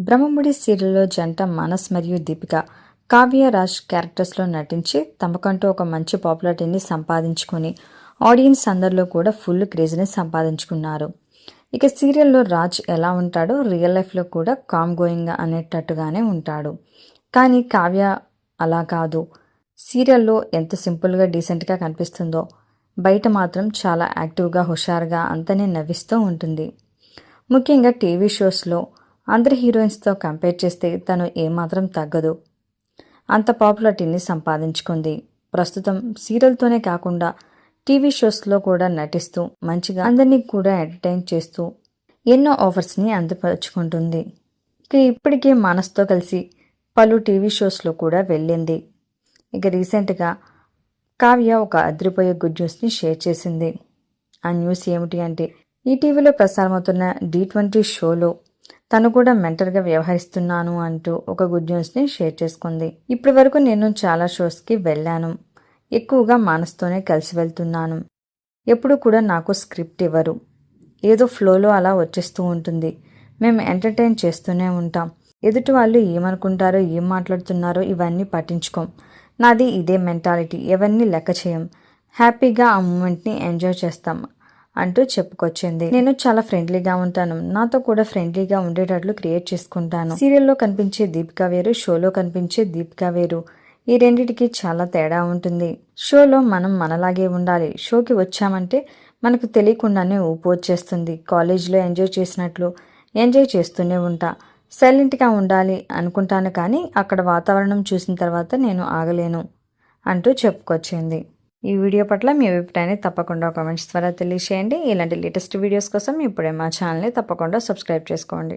బ్రహ్మముడి సీరియల్లో జంట మానస్ మరియు దీపిక. కావ్య రాజ్ క్యారెక్టర్స్లో నటించి తమకంటూ ఒక మంచి పాపులారిటీని సంపాదించుకొని ఆడియన్స్ అందరిలో కూడా ఫుల్ క్రేజ్ని సంపాదించుకున్నారు. ఇక సీరియల్లో రాజ్ ఎలా ఉంటాడో రియల్ లైఫ్లో కూడా కామ్ గోయింగ్ అనేటట్టుగానే ఉంటాడు. కానీ కావ్య అలా కాదు. సీరియల్లో ఎంత సింపుల్గా డీసెంట్గా కనిపిస్తుందో బయట మాత్రం చాలా యాక్టివ్గా హుషారుగా అంతనే నవ్విస్తూ ఉంటుంది. ముఖ్యంగా టీవీ షోస్లో అందరి హీరోయిన్స్తో కంపేర్ చేస్తే తను ఏమాత్రం తగ్గదు. అంత పాపులారిటీని సంపాదించుకుంది. ప్రస్తుతం సీరియల్తోనే కాకుండా టీవీ షోస్లో కూడా నటిస్తూ మంచిగా అందరినీ కూడా ఎంటర్టైన్ చేస్తూ ఎన్నో ఆఫర్స్ని అందుపరుచుకుంటుంది. ఇక ఇప్పటికే మనస్తో కలిసి పలు టీవీ షోస్లో కూడా వెళ్ళింది. ఇక రీసెంట్గా కావ్య ఒక అదిరిపోయే గుడ్ న్యూస్ని షేర్ చేసింది. ఆ న్యూస్ ఏమిటి అంటే ఈటీవీలో ప్రసారమవుతున్న డి ట్వంటీ షోలో తను కూడా మెంటర్గా వ్యవహరిస్తున్నాను అంటూ ఒక గుడ్ న్యూస్ని షేర్ చేసుకుంది. ఇప్పటి వరకు నేను చాలా షోస్కి వెళ్ళాను. ఎక్కువగా మానస్తోనే కలిసి వెళ్తున్నాను. ఎప్పుడు కూడా నాకు స్క్రిప్ట్ ఇవ్వరు. ఏదో ఫ్లోలో అలా వచ్చేస్తూ ఉంటుంది. మేము ఎంటర్టైన్ చేస్తూనే ఉంటాం. ఎదుటి వాళ్ళు ఏమనుకుంటారో ఏం మాట్లాడుతున్నారో ఇవన్నీ పట్టించుకోం. నాది ఇదే మెంటాలిటీ ఎవరిని లెక్క చేయం. హ్యాపీగా ఆ మూమెంట్ని ఎంజాయ్ చేస్తాం. అంటూ చెప్పుకొచ్చింది. నేను చాలా ఫ్రెండ్లీగా ఉంటాను. నాతో కూడా ఫ్రెండ్లీగా ఉండేటట్లు క్రియేట్ చేసుకుంటాను. సీరియల్లో కనిపించే దీపిక వేరు షోలో కనిపించే దీపిక వేరు. ఈ రెండిటికి చాలా తేడా ఉంటుంది. షోలో మనం మనలాగే ఉండాలి. షోకి వచ్చామంటే మనకు తెలియకుండానే ఊపు వచ్చేస్తుంది. కాలేజీలో ఎంజాయ్ చేసినట్లు ఎంజాయ్ చేస్తూనే ఉంటా. సైలెంట్గా ఉండాలి అనుకుంటాను కానీ అక్కడ వాతావరణం చూసిన తర్వాత నేను ఆగలేను అంటూ చెప్పుకొచ్చింది. ఈ వీడియో పట్ల మీ అభిప్రాయాన్ని తప్పకుండా కామెంట్స్ ద్వారా తెలియజేయండి. ఇలాంటి లేటెస్ట్ వీడియోస్ కోసం ఇప్పుడే మా ఛానల్ని తప్పకుండా సబ్స్క్రైబ్ చేసుకోండి.